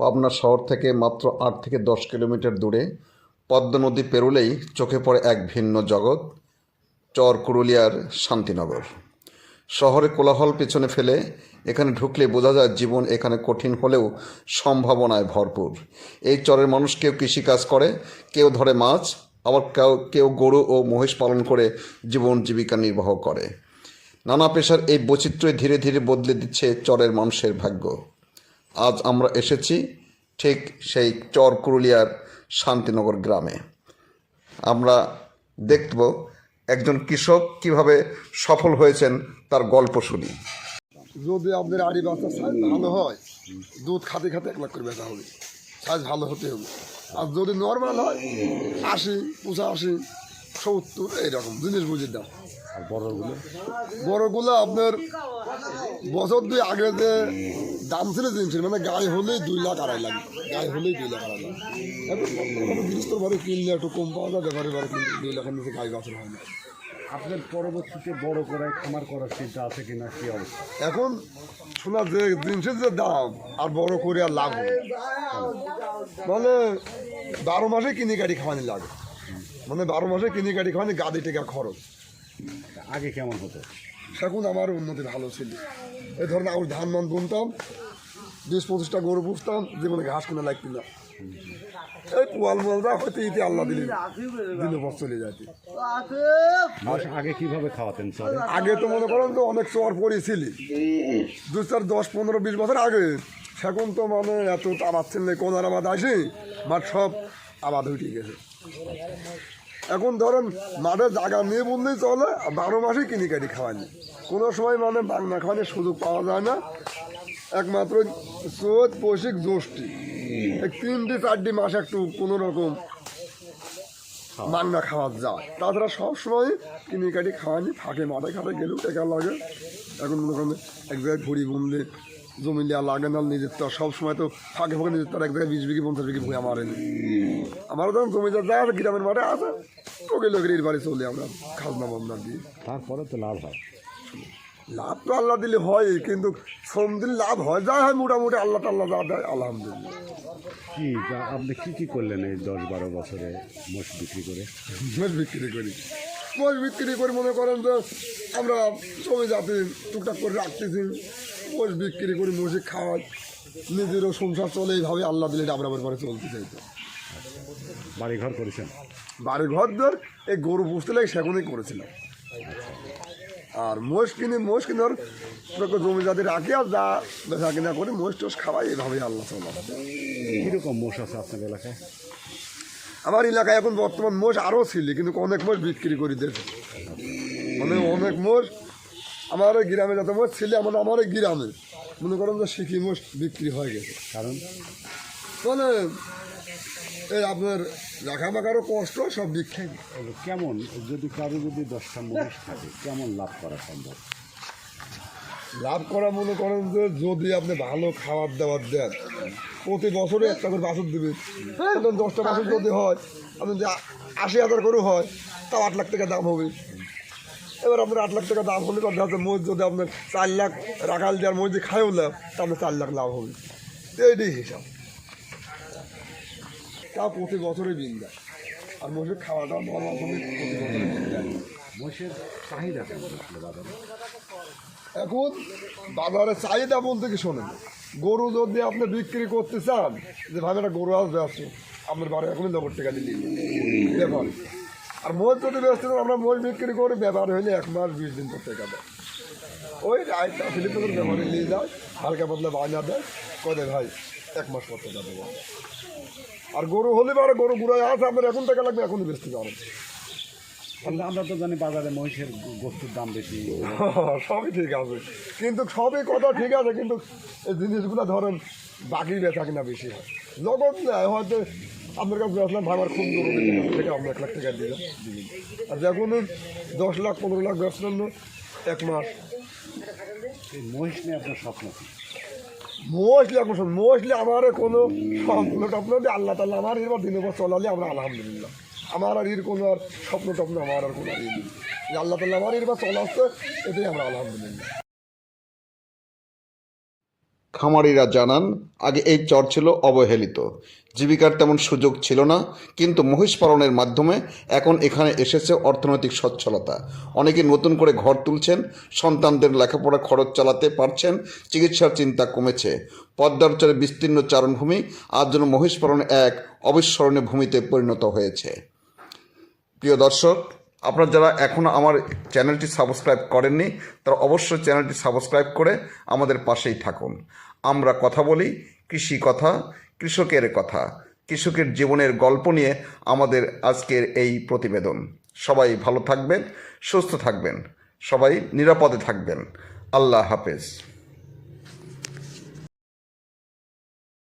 পাবনা শহর থেকে মাত্র আট থেকে দশ কিলোমিটার দূরে পদ্মা নদী পেরোলেই চোখে পড়ে এক ভিন্ন জগৎ, চর কুরুলিয়ার শান্তিনগর। শহরে কোলাহল পেছনে ফেলে এখানে ঢুকলে বোঝা যায় জীবন এখানে কঠিন হলেও সম্ভাবনায় ভরপুর। এই চরের মানুষ কেউ কৃষিকাজ করে, কেউ ধরে মাছ, আবার কেউ কেউ গরু ও মহিষ পালন করে জীবন জীবিকা নির্বাহ করে। নানা পেশার এই বৈচিত্র্য ধীরে ধীরে বদলে দিচ্ছে চরের মানুষের ভাগ্য। আজ আমরা এসেছি ঠিক সেই চর কুরুলিয়ার শান্তিনগর গ্রামে। আমরা দেখব একজন কৃষক কীভাবে সফল হয়েছেন তার গল্প শুনি। যদি আপনার আড়ি বাচ্চা সাইজ ভালো হয়, দুধ খাতে খাতে এক লাখ করে বেচা হবে। সাইজ ভালো হতে হবে। আর যদি নর্মাল হয়, আশি, পঁচাশি সত্তর এইরকম জিনিস বুঝির দাম আর বড়গুলো? বড়গুলো আপনার বছর দুই আগে যে দাম ছিল জিনিসের মানে গায়ে হলেই দুই লাখ আড়াই লাখ গায়ে হলেই দুই লাখ আড়াই লাখ। এখন গৃহস্থভাবে কিনলে একটু কম পাওয়া যায় ব্যাপারে ব্যাপারে কিন্তু দুই লাখের নিচে গায়ে বাছর হয় না। আপনার পরবর্তীতে বড় করায় খামার করার চিন্তা আছে কিনা? কি অবস্থা? এখন শোনা যে জিনিসের যে দাম আর বড় করে আর লাভ হবে মানে বারো মাসে কিনে গাড়ি খাওয়ানি লাগে। মানে বারো মাসে কিনে গাড়ি খাওয়ানি গাদি টেকার খরচ। আগে কেমন হতো? এখন আমার উন্নতি ভালো ছিল। এই ধরেন আমি ধান মান বুনতাম বিশ পঁচিশটা গরু পুষতাম জীবনে ঘাস কিনা লাগতো না এই পোয়াল মোয়ালটা হয়তো ইতি আল্লাহ দিলে দিলে বস চলে যাইতে। আগে কীভাবে খাওয়াতেন স্যার আগে তো মনে করেন তো অনেক চর পড়েছিলি। দু চার দশ পনেরো বিশ বছর আগে। এখন তো মানে এত আবাদ ছিল না কোনার আবাদ আসে মাঠ সব আবাদ উঠে গেছে। এখন ধরেন মাঠে জায়গা নিয়ে বললেই চলে বারো মাসেই কিনি কাটি খাওয়ানি। কোনো সময় মানে বাংলা খাওয়ানোর সুযোগ পাওয়া যায় না। একমাত্র চোদ পৌষিক জ্যৈষ্ঠী তিনটি, চারটি মাস একটু কোনো রকম মাংনা খাওয়া যায়। তাছাড়া সবসময় কিনে কাটি খাওয়ানি, ফাঁকে মাঠে খাটে গেলেও টেকা লাগে। এখন মনে করেন এক জায়গায় ঘুরি বুনলে জমি লিয়া লাগে না নিজের তো সবসময় তো ফাঁকে ফাঁকে নিজের তো আর এক জায়গায় বিশ বিঘি পঞ্চাশ বিঘি ভুঁই আমারেনি আমারও তখন জমি যা আছে গ্রামের মাঠে আছে ওকে লোকের বাড়ি চলে আমরা খাজনা বন্ধা দিয়ে। তারপরে তো লাভ হয়। লাভ তো আল্লাহ দিলে হয় কিন্তু শ্রম দিলে লাভ হয় যা হয় মোটামুটি আল্লাহ টাল্লাহ যা দেয় আলহামদুলিল্লাহ। কি আপনি কি কি করলেন এই দশ বারো বছরে মোষ বিক্রি করে? মোষ বিক্রি করি। মোষ বিক্রি করে মনে করেন যে আমরা জমি যাতে টুকটাক করে রাখতেছি। মোষ বিক্রি করে মোষে খাওয়াই নিজেরও সংসার চলে এইভাবে আল্লাহ দিলে আমরা পরে চলতে চাইতো। বাড়ি ঘর করেছেন? বাড়ি ঘর ধর এই গরু পুষতে লাগে সেগুলোই করেছিলাম। আর মোষ কিনে মোষ কিনে ধর জমি যাতে রাখি আর যা বেচা কিনা করে মোষ টোষ খাওয়াই এইভাবে আল্লাহ চলা কীরকম মোষ আছে আপনার এলাকায়? আমার এলাকায় এখন বর্তমান মোষ আরও ছিল কিন্তু অনেক মোষ বিক্রি করে দিয়েছে। মানে অনেক মোষ আমার গ্রামে যত মোষ ছেলে আমার ওই গ্রামে। মনে করেন যে শিখি মোষ বিক্রি হয়ে গেছে। কারণ মানে এই আপনার রাখা মাখারও কষ্ট সব বিক্রি। কেমন? যদি কারও যদি দশটা মহিষ থাকে কেমন লাভ করা সম্ভব? লাভ করা মনে করেন যে যদি আপনি ভালো খাবার দাবার দেন প্রতি বছরে একটা করে বাছুর দেবে ধরুন দশটা বাছুর যদি হয় আপনি আ- আশি হাজার করে হয় তাও আট লাখ টাকা দাম হবে। এবার আপনার আট লাখ টাকা দাম হলে দেখা যাচ্ছে মোজ যদি আপনার চার লাখ রাখাল দেওয়ার মোজ যদি খায়ও লাভ তা আপনার চার লাখ লাভ হবে। এইটাই হিসাব। তা প্রতি বছরে বিন দেয়। আর মোষের খাওয়াটা বড় রকমের প্রতি বছরে দেয়। মোষের চাহিদা এখন বাজারে চাহিদা বলতে কি শোনেন গরু যদি আপনি বিক্রি করতে চান যে ভাবে একটা গরু আসবে আসছে আপনার বাড়ি এখনই নগর টাকা দিলি ব্যাপার আর মোজ যদি ব্যস্ত আমরা মোজ বিক্রি করে ব্যাপার হইলে এক মাস বিশ দিন পর টাকা দেয়। ওই রায়টা ফিলিপ ব্যাপারে নিয়ে যায় হালকা পাতলা বায়না দেয় কদে ভাই এক মাস পর টাকা দেবো। আর গরু হলে পারে গরু গুড়ায় আছে আপনার এখন টাকা লাগবে এখনই বেচতে পারেন তাহলে আমরা তো জানি বাজারে মহিষের গোস্তের দাম বেশি। সবই ঠিক আছে। কিন্তু সবই কথা ঠিক আছে কিন্তু এই জিনিসগুলো ধরেন বাকি বেচা কিনা বেশি হয়। নেয় হয়তো আপনার কাছে ভাই আমার খুব জরুরি থেকে আমরা এক লাখ টাকা দিলাম। দিলেন আর যখন দশ লাখ পনেরো লাখ না এক মাস। এই মহিষ নিয়ে আপনার স্বপ্ন মোস্টলি শোন মোস্টলি আমার কোনো স্বপ্ন টপ্ন আল্লাহ তাল্লাহ আমার এবার দিনের পর চলালে আমরা আলহামদুলিল্লাহ। আমার আর এর কোনো আর স্বপ্ন টপ্ন আমার আর কোনো আর ইয়ে নেই। আল্লাহ তাল্লাহ আমার এবার চলা আসছে এটাই আমরা আলহামদুলিল্লাহ। খামারিরা জানান, আগে এই চর ছিল অবহেলিত। জীবিকার তেমন সুযোগ ছিল না, কিন্তু মহিষ পালনের মাধ্যমে এখন এখানে এসেছে অর্থনৈতিক সচ্ছলতা। অনেকে নতুন করে ঘর তুলছেন, সন্তানদের লেখাপড়া খরচ চালাতে পারছেন, চিকিৎসার চিন্তা কমেছে। পদ্মার চরে বিস্তীর্ণ চারণভূমি, আজ যেন মহিষ পালন এক অবিস্মরণীয় ভূমিতে পরিণত হয়েছে। প্রিয় দর্শক আপনারা যারা এখনও আমার চ্যানেলটি সাবস্ক্রাইব করেননি, তারা অবশ্যই চ্যানেলটি সাবস্ক্রাইব করে আমাদের পাশেই থাকুন। আমরা কথা বলি কৃষি কথা, কৃষকের কথা, কৃষকের জীবনের গল্প নিয়ে আমাদের আজকের এই প্রতিবেদন। সবাই ভালো থাকবেন, সুস্থ থাকবেন, সবাই নিরাপদে থাকবেন। আল্লাহ হাফেজ।